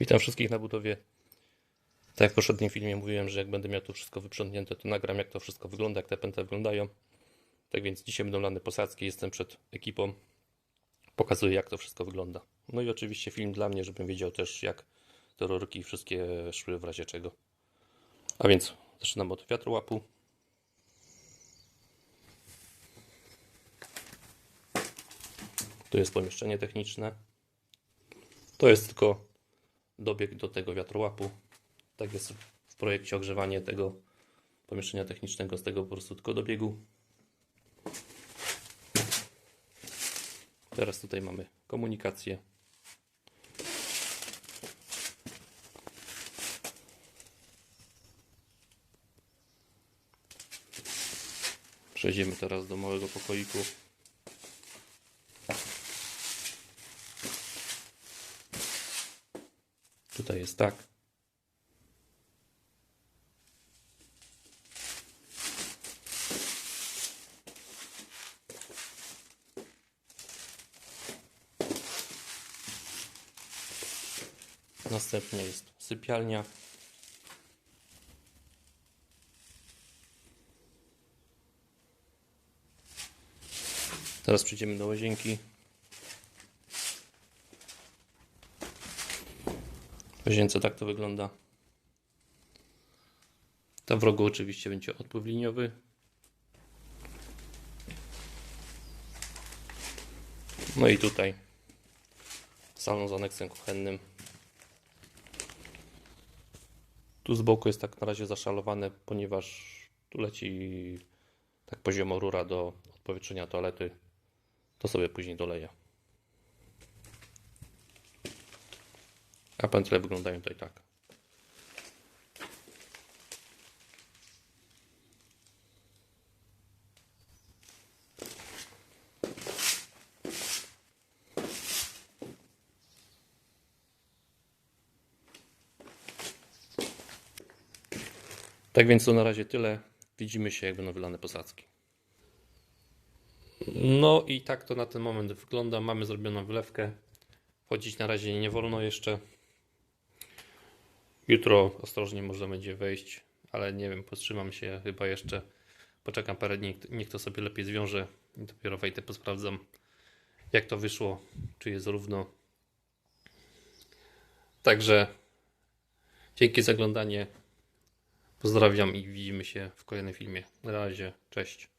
Witam wszystkich na budowie. Tak jak w poprzednim filmie mówiłem, że jak będę miał tu wszystko wyprzątnięte, to nagram jak to wszystko wygląda, jak te pętle wyglądają. Tak więc dzisiaj będą lane posadzki, jestem przed ekipą. Pokazuję jak to wszystko wygląda. No i oczywiście film dla mnie, żebym wiedział też jak te rurki wszystkie szły w razie czego. A więc zaczynam od wiatrołapu. Tu jest pomieszczenie techniczne. To jest tylko dobieg do tego wiatrołapu. Tak jest w projekcie ogrzewanie tego pomieszczenia technicznego z tego po prostu tylko dobiegu. Teraz tutaj mamy komunikację. Przejdziemy teraz do małego pokoiku. Tutaj jest tak. Następnie jest sypialnia. Teraz przejdziemy do łazienki. Łazience tak to wygląda. Tam w rogu oczywiście będzie odpływ liniowy. No i tutaj salon z aneksem kuchennym. Tu z boku jest tak na razie zaszalowane, ponieważ tu leci tak poziomo rura do odpowietrzenia toalety. To sobie później doleję. A pętle wyglądają tutaj tak. Tak więc to na razie tyle. Widzimy się, jak będą wylane posadzki. No i tak to na ten moment wygląda. Mamy zrobioną wylewkę. Chodzić na razie nie wolno jeszcze. Jutro ostrożnie można będzie wejść, ale nie wiem, powstrzymam się chyba jeszcze. Poczekam parę dni, niech to sobie lepiej zwiąże i dopiero wejdę, posprawdzam jak to wyszło, czy jest równo. Także dzięki za oglądanie. Pozdrawiam i widzimy się w kolejnym filmie. Na razie, cześć.